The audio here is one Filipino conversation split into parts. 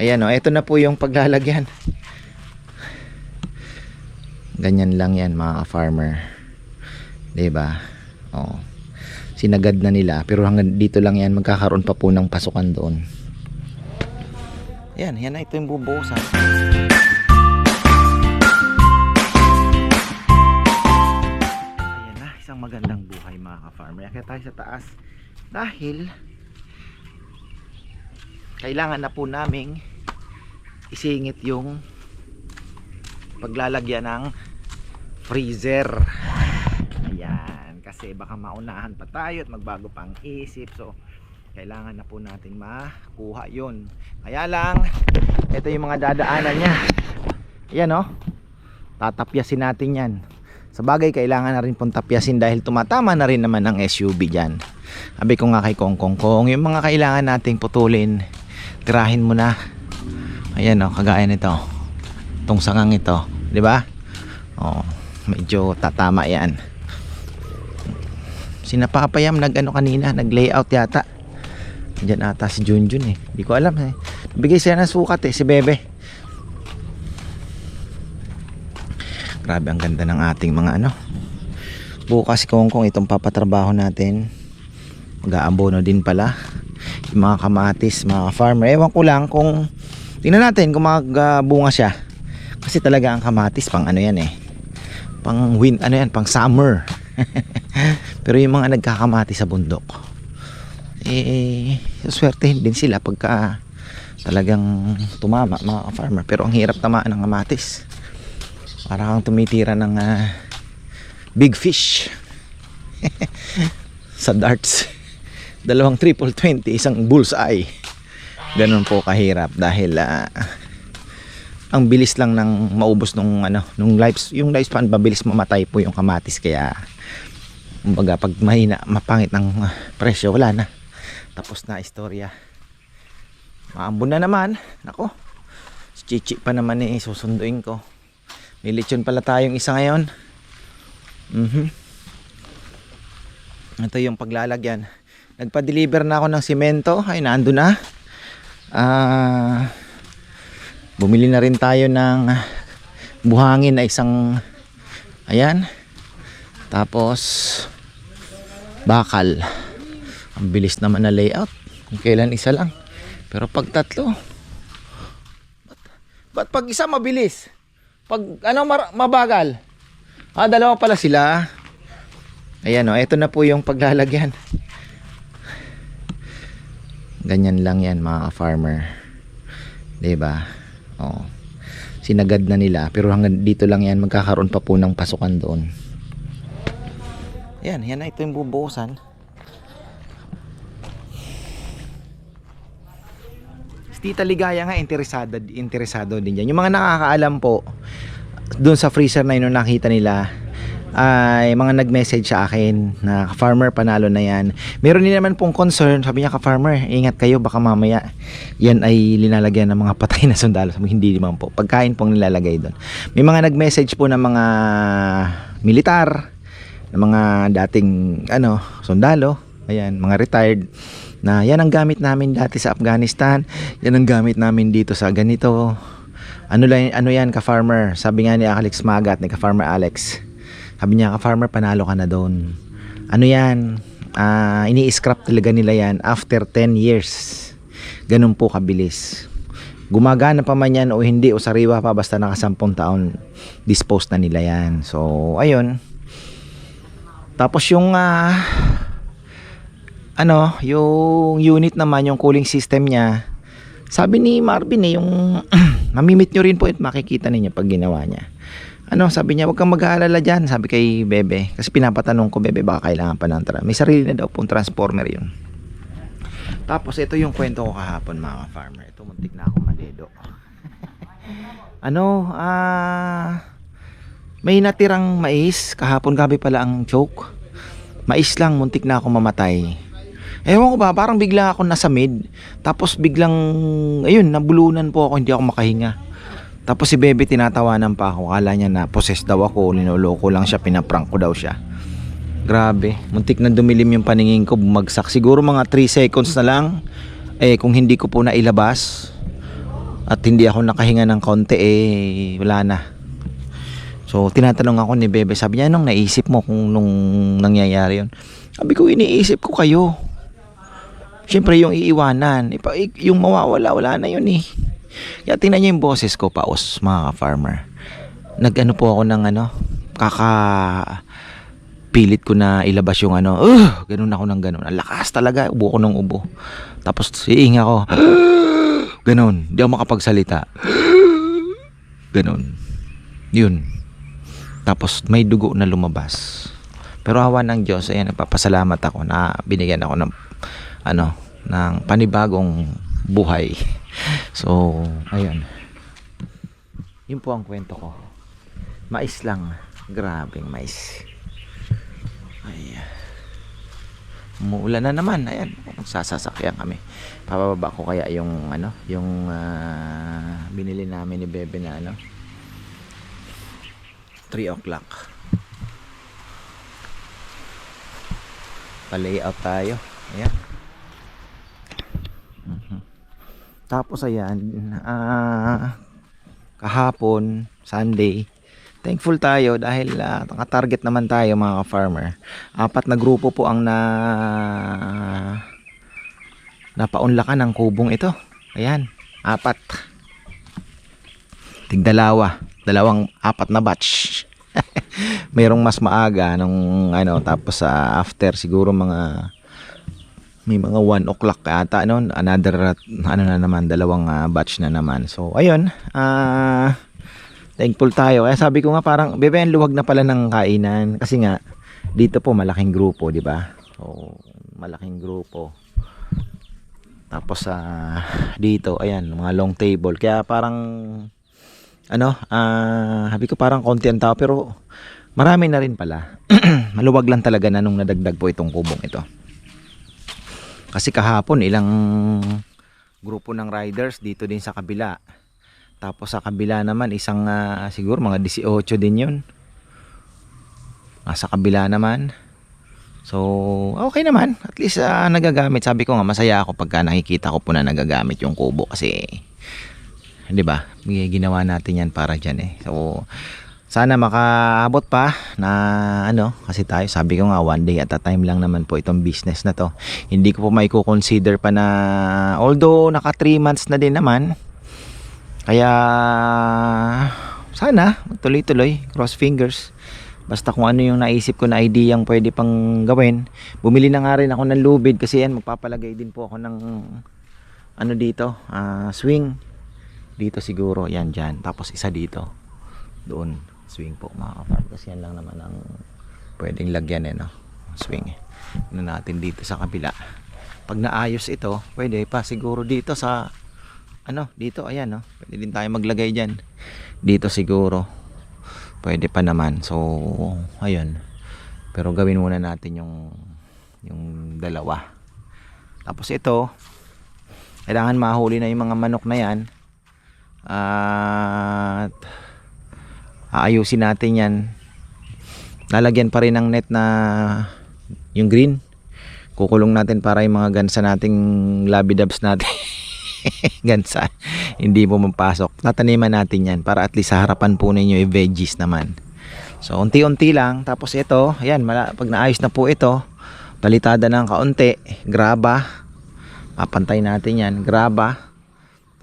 Ayan o, ito na po yung paglalagyan. Ganyan lang yan mga farmer. ba? Oh. Sinagad na nila pero hanggang dito lang yan magkakaroon pa po ng pasukan doon. Yan, yan na ito yung bubuhusan. Ayan na, isang magandang buhay mga ka-farmer. Kaya tayo sa taas dahil kailangan na po naming isingit yung paglalagyan ng freezer. Ayan, kasi baka maunahan pa tayo at magbago pang isip. So, kailangan na po natin makuha yun. Kaya lang, ito yung mga dadaanan niya. Ayan oh. Tatapyasin natin yan. Sa bagay, kailangan na rin pong tapyasin dahil tumatama na rin naman ang SUV dyan. Sabi ko nga kay Kong Kong Kong, yung mga kailangan nating putulin, tirahin mo na. Ayan oh, kagaya nito. Itong sangang ito, di ba? Oh, medyo tatama yan. Sinapapayam nag ano kanina, nag layout yata. Diyan ata si Junjun eh. Hindi ko alam eh. Bigay siya ng sukat eh, si Bebe. Grabe ang ganda ng ating mga ano. Bukas kung kung itong papatrabaho natin. Mag-aambono din pala. Mga kamatis, mga farmer. Ewan ko lang kung tingnan natin kung magbunga siya. Kasi talaga ang kamatis pang ano yan eh. Pang win ano yan, pang summer. Pero yung mga nagkakamati sa bundok eh swertehin din sila pagka talagang tumama mga farmer pero ang hirap tamaan ng kamatis para kang tumitira ng ah, big fish sa darts dalawang triple 20 isang bullseye. Ganun po kahirap dahil ah, ang bilis lang ng maubos nung ano nung life yung lifespan mabilis mamatay po yung kamatis. Kaya kumbaga pag mahina mapangit ng ah, presyo wala na. Tapos na istorya. Maambon na naman. Nako Chichi pa naman eh susunduin ko. May lechon pala tayong isa ngayon. Mhm. Ito yung paglalagyan nagpa-deliver na ako ng simento. Ay nando na. Ah bumili na rin tayo ng buhangin na isang ayan. Tapos bakal. Ang bilis naman na layout. Kung kailan isa lang. Pero pag tatlo ba't, pag isa mabilis? Pag ano mabagal? Ah dalawa pala sila. Ayan o eto na po yung paglalagyan ganyan lang yan mga farmer ba oh sinagad na nila pero hanggang dito lang yan magkakaroon pa po ng pasukan doon. Yan yan na ito yung bubuhusan. Tita Ligaya nga interesado interesado din yan. Yung mga nakakaalam po doon sa freezer na yun nakita nila ay mga nag-message sa akin na farmer panalo na yan. Meron din naman pong concern, sabi niya ka-farmer, ingat kayo baka mamaya yan ay linalagyan ng mga patay na sundalo. Sabi, hindi naman po. Pagkain pong nilalagay doon. May mga nag-message po ng mga militar, ng mga dating ano, sundalo, ayan, mga retired na yan ang gamit namin dati sa Afghanistan yan ang gamit namin dito sa ganito ano lang ano yan ka farmer sabi nga ni Alex Magat ni ka farmer Alex sabi niya farmer panalo ka na doon. Ano yan? Ah, ini-scrap talaga nila yan after 10 years. Ganun po kabilis. Gumagana pa man yan o hindi o sariwa pa basta nakasampung taon dispose na nila yan. So ayun. Tapos yung ah, ano, yung unit naman, yung cooling system niya, sabi ni Marvin eh, yung mamimit nyo rin po at makikita ninyo pag ginawa niya. Ano, sabi niya, huwag kang mag-aalala dyan, sabi kay Bebe. Kasi pinapatanong ko, Bebe, baka kailangan pa ng tra- May sarili na daw pong transformer yun. Tapos, ito yung kwento ko kahapon, mga farmer. Ito, muntik na ako madedo. ano, ah... may natirang mais. Kahapon gabi pala ang choke. Mais lang, muntik na ako mamatay. Ewan ko ba, parang bigla ako nasa mid. Tapos biglang, ayun, nabulunan po ako, hindi ako makahinga. Tapos si Bebe tinatawanan pa ako. Kala niya na possessed daw ako, linoloko lang siya, pinaprank ko daw siya. Grabe, muntik na dumilim yung paningin ko, bumagsak. Siguro mga 3 seconds na lang. Eh, kung hindi ko po nailabas, at hindi ako nakahinga ng konti eh wala na so tinatanong ako ni Bebe sabi niya anong naisip mo kung nung nangyayari yun sabi ko iniisip ko kayo Siyempre yung iiwanan, yung mawawala, wala na yun eh. Kaya tingnan niyo yung boses ko paos, mga farmer. Nag-ano po ako ng ano, kaka pilit ko na ilabas yung ano, uh, ganun ako ng ganun. Ang lakas talaga, ubo ko ng ubo. Tapos iinga ko, ganun, di ako makapagsalita. Ganun. Yun. Tapos may dugo na lumabas. Pero hawa ng Diyos, ayan, nagpapasalamat ako na binigyan ako ng ano, ng panibagong buhay. So, ayun. Yun po ang kwento ko. Mais lang. Grabing mais. Ay. Umuulan na naman. Ayan, magsasasakyan kami. Pababa ko kaya yung ano, yung ah, binili namin ni Bebe na ano. 3 o'clock. Pa-layout tayo. Ayan. Mhm. Tapos ayan, ah kahapon, Sunday, thankful tayo dahil uh, target naman tayo mga ka-farmer. Apat na grupo po ang na napaunlakan ng kubong ito. Ayan, apat. Tigdalawa, dalawang apat na batch. Merong mas maaga nung ano tapos sa after siguro mga may mga 1 o'clock ata no another ano na naman dalawang ah, batch na naman. So ayun ah thankful tayo. Kaya sabi ko nga parang bebe luwag na pala ng kainan. Kasi nga dito po malaking grupo di ba? So malaking grupo. Tapos sa dito ayan mga long table. Kaya parang ano ah sabi ko parang konti ang tao pero marami na rin pala. Maluwag lang talaga na nung nadagdag po itong kubong ito kasi kahapon ilang grupo ng riders dito din sa kabila. Tapos sa kabila naman isang ah, siguro mga 18 din 'yun. Nasa kabila naman. So, okay naman. At least ah, nagagamit. Sabi ko nga masaya ako pagka nakikita ko po na nagagamit yung kubo kasi 'di ba? Ginawa natin 'yan para diyan eh. So, sana makaabot pa na ano kasi tayo sabi ko nga one day at a time lang naman po itong business na to. Hindi ko po may consider pa na although naka 3 months na din naman kaya sana tuloy-tuloy cross fingers. Basta kung ano yung naisip ko na idea ang pwede pang gawin. Bumili na nga rin ako ng lubid kasi yan magpapalagay din po ako ng ano dito ah, swing. Dito siguro yan dyan. Tapos isa dito. Doon swing po mga ka-farm. Kasi yan lang naman ang pwedeng lagyan eh no? Swing. Ano natin dito sa kabila. Pag naayos ito pwede pa siguro dito sa ano dito ayan no? Pwede din tayo maglagay dyan. Dito siguro. Pwede pa naman. So ayun. Pero gawin muna natin yung yung dalawa. Tapos ito kailangan mahuli na yung mga manok na yan. At aayusin natin yan. Lalagyan pa rin ng net na yung green. Kukulong natin para yung mga gansa nating labidabs natin. Gansa. Hindi po mapasok. Tataniman natin yan para at least sa harapan po ninyo yung veggies naman. So unti-unti lang. Tapos ito ayan pag naayos na po ito palitada ng kaunti graba. Papantay natin yan graba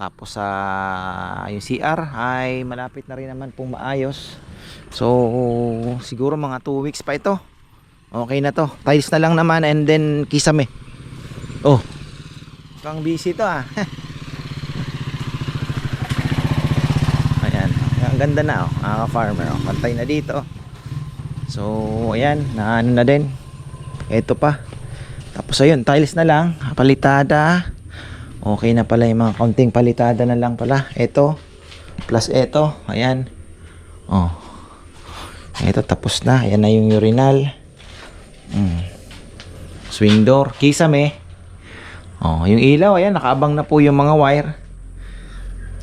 tapos sa yung CR ay malapit na rin naman pong maayos. So siguro mga 2 weeks pa ito. Okay na to. Tiles na lang naman and then kisame. Oh. Kang busy to ah. ayan. Ang ganda na oh. Mga farmer oh. Pantay na dito. So ayan. Na ano na din. Ito pa. Tapos ayun. Tiles na lang. Palitada. Okay na pala yung mga kaunting palitada na lang pala. Ito. Plus ito. Ayan. Oh. Ito tapos na. Ayan na yung urinal. Mm. Swing door. Kisame. Oh, yung ilaw. Ayan. Nakaabang na po yung mga wire.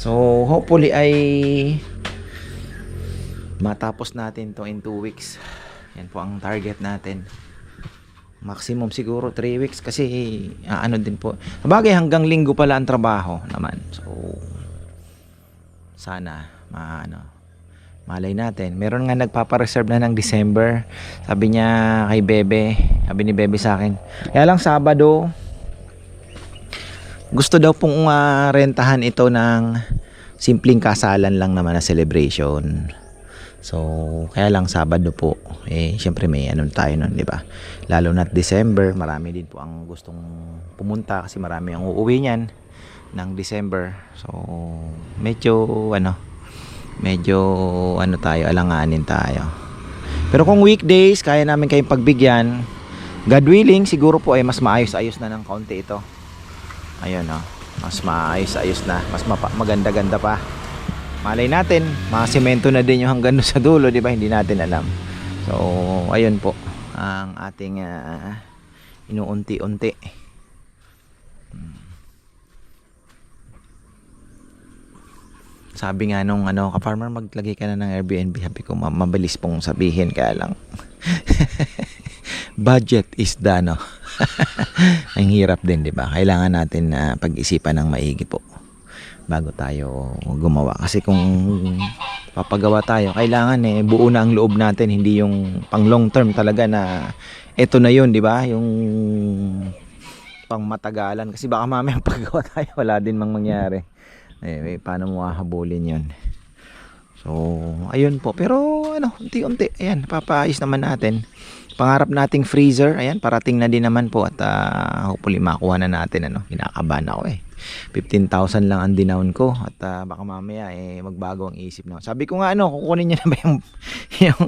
So, hopefully ay matapos natin to in 2 weeks. Yan po ang target natin maximum siguro 3 weeks kasi ah, ano din po. Bagay hanggang linggo pala ang trabaho naman. So sana maano malay natin. Meron nga nagpapa-reserve na ng December. Sabi niya kay Bebe sabi ni Bebe sa akin kaya lang Sabado gusto daw pong ah, rentahan ito ng simpleng kasalan lang naman na celebration so kaya lang Sabado po eh syempre may ano tayo nun di ba? Lalo na't December marami din po ang gustong pumunta kasi marami ang uuwi niyan ng December. So medyo ano medyo ano tayo alanganin tayo. Pero kung weekdays kaya namin kayong pagbigyan God willing siguro po ay mas maayos-ayos na ng kaunti ito. Ayun oh. Mas maayos-ayos na. Mas maganda-ganda pa malay natin mga semento na din yung hanggang doon sa dulo di ba hindi natin alam so ayun po ang ating ah, inuunti-unti sabi nga nung ano, ka-farmer maglagay ka na ng Airbnb. Sabi ko, "Ma- mabilis pong sabihin kaya lang. Budget is the ano. Ang hirap din, di ba? Kailangan natin na pag-isipan ng maigi po bago tayo gumawa. Kasi kung papagawa tayo, kailangan eh buo na ang loob natin, hindi yung pang long term talaga na ito na yun, di ba? Yung pang matagalan. Kasi baka mamaya paggawa tayo, wala din mang mangyari. Eh, eh, paano mo hahabulin yun? So, ayun po. Pero, ano, unti-unti. Ayan, papaayos naman natin. Pangarap nating freezer. Ayan, parating na din naman po. At ah, hopefully, makuha na natin. Ano, kinakabahan ako eh. 15,000 lang ang dinown ko. At ah, baka mamaya, eh, magbago ang isip na. Sabi ko nga, ano, kukunin niyo na ba yung, yung,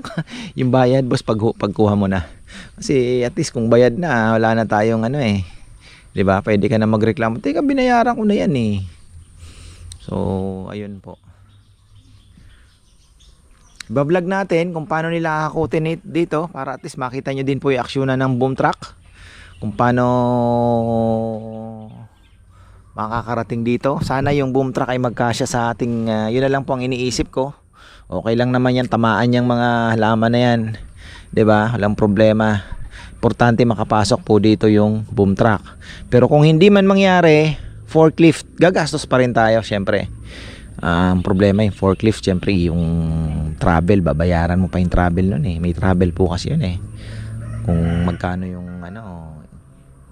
yung bayad, boss, pag, pagkuha mo na. Kasi, at least, kung bayad na, wala na tayong, ano eh. 'Di ba? Pwede ka na magreklamo. Teka, binayaran ko na 'yan eh. So, ayun po. Bablog natin kung paano nila hakutin dito para at least makita nyo din po yung aksyonan ng boom truck. Kung paano makakarating dito. Sana yung boom truck ay magkasya sa ating, ah, yun na lang po ang iniisip ko. Okay lang naman yan, tamaan yung mga halaman na yan. ba? Walang problema. Importante makapasok po dito yung boom truck. Pero kung hindi man mangyari, forklift, gagastos pa rin tayo syempre. Ah, Ang problema yung forklift, syempre yung travel, babayaran mo pa yung travel nun eh. May travel po kasi yun eh. Kung magkano yung ano,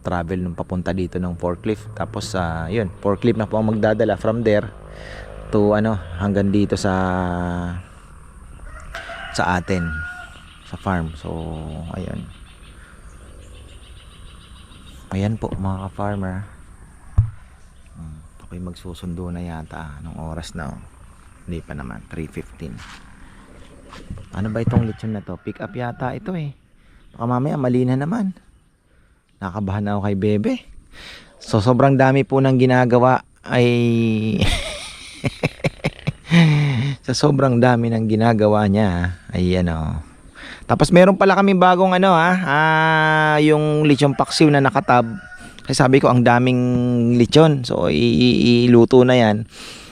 travel nung papunta dito ng forklift. Tapos sa yun, forklift na po ang magdadala from there to ano, hanggang dito sa sa atin sa farm. So, ayun. Ayan po mga ka-farmer. Hmm, ako'y magsusundo na yata nung oras na oh. Hindi pa naman, 3.15. Ano ba itong lechon na to? Pick up yata ito eh. Baka mamaya mali na naman. Nakabahan ako kay Bebe. So sobrang dami po ng ginagawa ay sa sobrang dami ng ginagawa niya ay ano. Tapos meron pala kami bagong ano ha ah, yung lechon paksiw na nakatab. Kasi sabi ko ang daming lechon. So iluto na yan.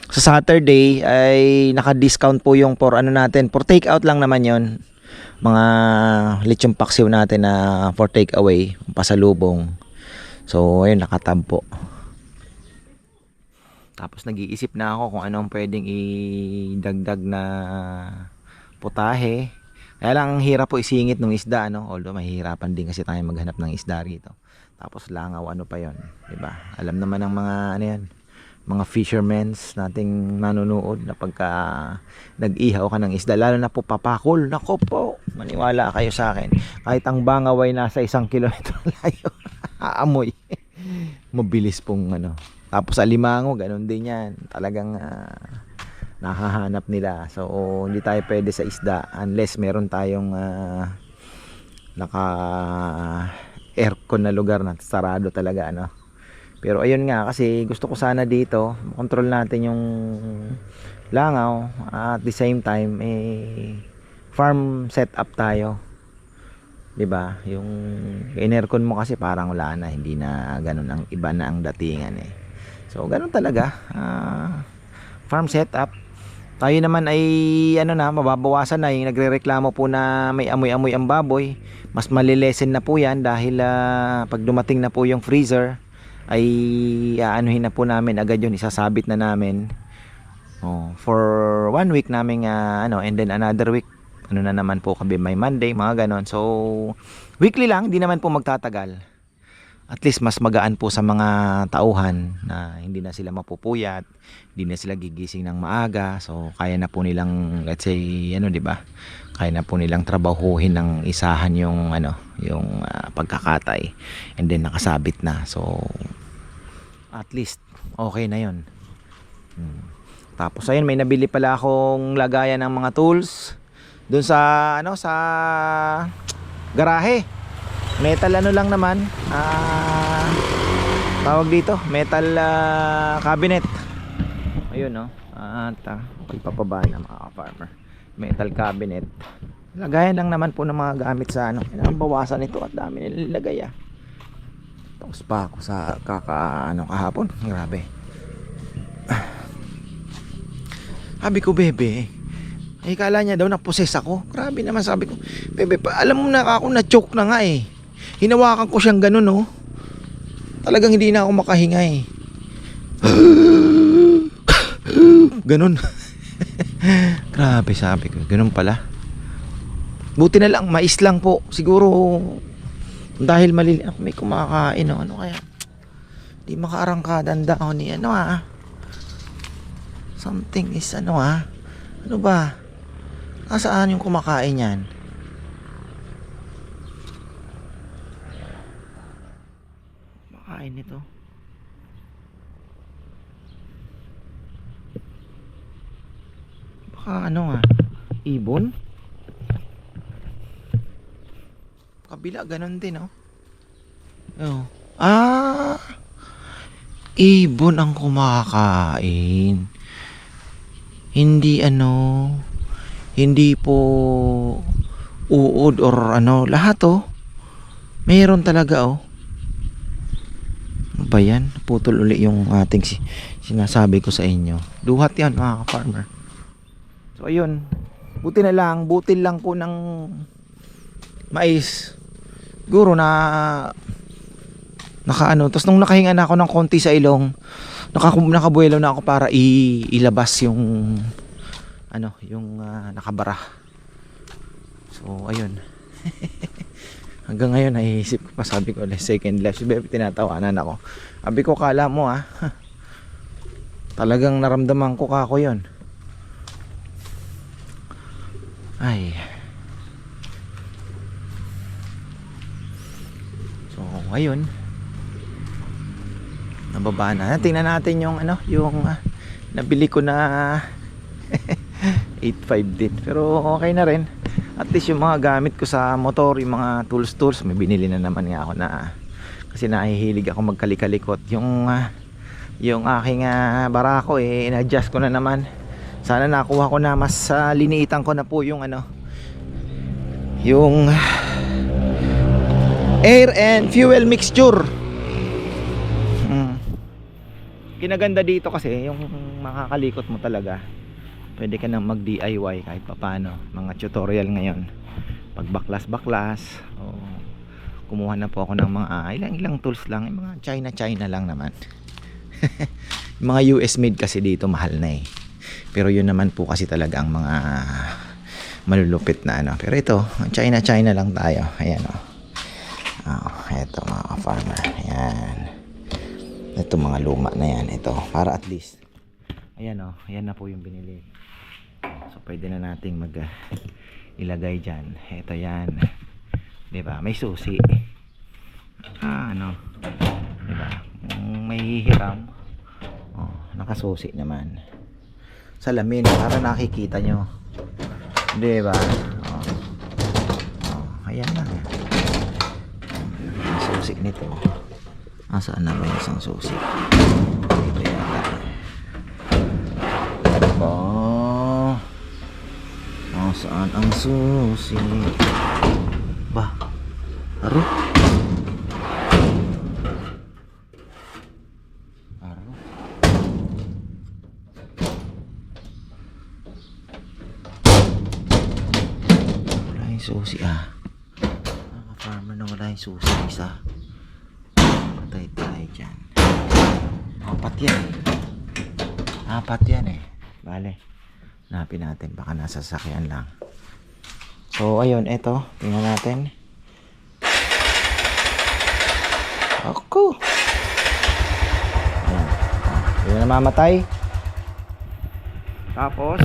Sa Saturday ay naka-discount po yung for ano natin for take out lang naman yon mga lechon paksiw natin na for take away pasalubong so ayun nakatab po tapos nag-iisip na ako kung anong pwedeng idagdag na putahe. Kaya lang ang hirap po isingit ng isda, no? Although mahihirapan din kasi tayo maghanap ng isda rito. Tapos langaw, ano pa yon, 'di ba? Alam naman ng mga ano yan, mga fishermen nating nanonood na pagka nag-ihaw ka ng isda, lalo na po papakol, nako po, maniwala kayo sa akin. Kahit ang bangaw ay nasa isang kilometro layo, aamoy. Mabilis pong ano, tapos alimango, ganun din yan. Talagang ah, nahahanap nila. So, hindi tayo pwede sa isda unless meron tayong ah, naka aircon na lugar na sarado talaga ano. Pero ayun nga kasi gusto ko sana dito control natin yung langaw at the same time eh farm setup tayo. 'Di ba? Yung in-aircon mo kasi parang wala na, hindi na ganun ang iba na ang datingan eh. So, ganun talaga. Ah, farm setup. Tayo naman ay ano na, mababawasan na yung nagrereklamo po na may amoy-amoy ang baboy. Mas malilesen na po 'yan dahil ah, pag dumating na po yung freezer ay aanuhin na po namin agad yun, isasabit na namin. Oh, for one week naming ah, ano and then another week ano na naman po kami may Monday, mga ganon. So weekly lang, di naman po magtatagal. At least mas magaan po sa mga tauhan na hindi na sila mapupuyat, hindi na sila gigising ng maaga. So kaya na po nilang let's say ano 'di ba? Kaya na po nilang trabahuhin ng isahan yung ano, yung ah, pagkakatay. And then nakasabit na. So at least okay na 'yon. Hmm. Tapos ayun, may nabili pala akong lagayan ng mga tools doon sa ano sa garahe. Metal ano lang naman, ah tawag dito, metal ah, cabinet. Ayun no. At uh, ipapaba na mga farmer. Metal cabinet. Lagayan lang naman po ng mga gamit sa ano. Kailangan bawasan ito at dami nilalagay ah. Tapos pa ako sa kaka ano kahapon. Grabe. Sabi ko, bebe, ay kala niya daw naposes ako. Grabe naman sabi ko, bebe, pa, alam mo na ako na-choke na nga eh. Hinawakan ko siyang ganun oh. Talagang hindi na ako makahinga eh. ganun. Grabe sabi ko, ganun pala. Buti na lang, mais lang po. Siguro, dahil malili ako may kumakain oh. Ano kaya? Di makaarangkada ang dahon ni ano ah. Something is ano ah. Ano ba? Nasaan yung kumakain yan? Kumakain nito. Baka ano nga? Ibon? Kabila, ganun din oh. Oh. Ah! Ibon ang kumakain hindi ano hindi po uod or ano lahat oh mayroon talaga oh ano ba yan putol uli yung ating si, sinasabi ko sa inyo duhat yan mga farmer so ayun. Buti na lang butil lang ko ng mais. Guro na nakaano. Tapos nung nakahinga na ako ng konti sa ilong naka, na ako para ilabas yung ano yung ah, nakabara. So ayun. Hanggang ngayon naisip ko pa sabi ko "Let's second life. Si Bebe tinatawanan ako. Sabi ko kala mo ah. Talagang naramdaman ko kako yon ay so ayun nababa na. Tingnan natin yung ano, yung ah, nabili ko na 8.5 din. Pero okay na rin. At least yung mga gamit ko sa motor, yung mga tools tools, may binili na naman nga ako na kasi nahihilig ako magkalikalikot. Yung ah, yung aking ah, barako eh in-adjust ko na naman. Sana nakuha ko na mas uh, liniitan ko na po yung ano yung air and fuel mixture. Mm kinaganda dito kasi yung makakalikot mo talaga. Pwede ka nang mag DIY kahit papano mga tutorial ngayon. Pag baklas baklas o kumuha na po ako ng mga ah, ilang ilang tools lang yung mga China China lang naman. Mga US made kasi dito mahal na eh pero yun naman po kasi talaga ang mga malulupit na ano. Pero ito China China lang tayo. Ayan oh. oh, eto mga farmer. Ayan. Ito mga luma na yan. Ito para at least. Ayan o ayan na po yung binili. So pwede na nating mag uh, ilagay dyan. Ito yan. Di ba may susi. Ah ano? Di ba may hihiram. Oh, nakasusi naman salamin para nakikita nyo di ba oh. oh, ayan na ang susi nito Asaan na ba yung isang susi? Dito yata. Ba? Asaan ang susi? Ba? Aro? Yung susi ah. Nakaka-farmer na wala yung susi isa patay tayo dyan apat yan eh apat yan eh Bale. Hanapin natin. Baka nasa sasakyan lang. So, ayun. Eto. Tingnan natin. Ako. Ayan. Ah, Yun na mamatay. Tapos,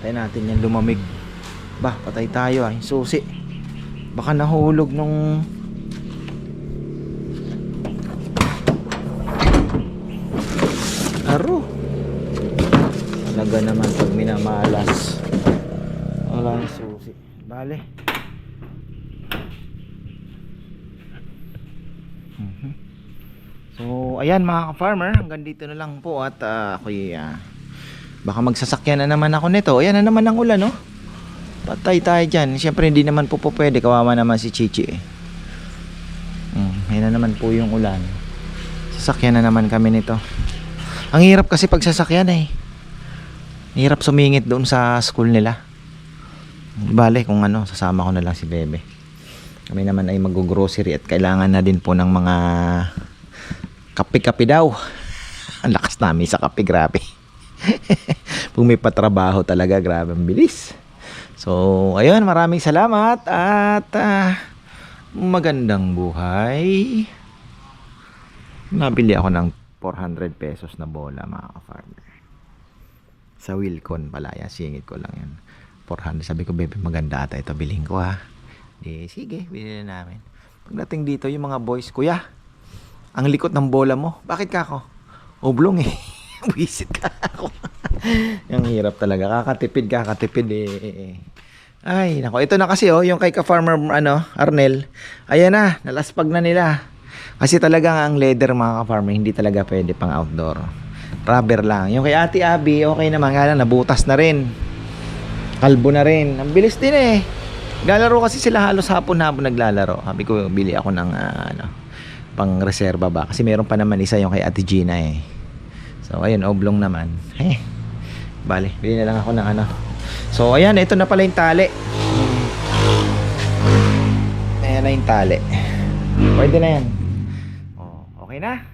Hintayin natin yan lumamig. Bah, patay tayo ah. Yung susi. Baka nahulog nung... Aro. Talaga naman pag minamalas. Wala yung susi. Bale. Mhm. So, ayan mga ka-farmer, hanggang dito na lang po at ah, ako'y ah, baka magsasakyan na naman ako nito. Ayan na naman ang ulan, no? Patay tayo dyan. Siyempre, hindi naman po po pwede. Kawawa naman si Chichi, eh. Mm, yan na naman po yung ulan. Sasakyan na naman kami nito. Ang hirap kasi pag sasakyan, eh. Hirap sumingit doon sa school nila. Bale, kung ano, sasama ko na lang si Bebe. Kami naman ay mag-grocery at kailangan na din po ng mga kape-kape daw. Ang lakas namin sa kape, grabe. Kung may patrabaho talaga, grabe ang bilis. So, ayun, maraming salamat at ah, magandang buhay. Nabili ako ng 400 pesos na bola, mga ka-farmer. Sa Wilcon pala, yan, singit ko lang yan. 400, sabi ko, bebe, maganda ata ito, bilhin ko ha. Di, sige, bilhin na namin. Pagdating dito, yung mga boys, kuya, ang likot ng bola mo. Bakit ka ako? Oblong eh. Wisit ka ako. yung hirap talaga. Kakatipid, kakatipid eh. Ay, nako. Ito na kasi oh, yung kay ka-farmer ano, Arnel. Ayan na, nalaspag na nila. Kasi talagang ang leather mga ka-farmer, hindi talaga pwede pang outdoor. Rubber lang. Yung kay Ate Abby, okay naman nga lang, nabutas na rin. Kalbo na rin. Ang bilis din eh. Naglalaro kasi sila halos hapon-hapon naglalaro. Sabi ko, bili ako ng ah, ano, pang reserva ba. Kasi meron pa naman isa yung kay Ate Gina eh. So, ayun, oblong naman. Eh, bale, bili na lang ako ng ano. So, ayan, ito na pala yung tali. Ayan na yung tali. Pwede na yan. Oh, okay na.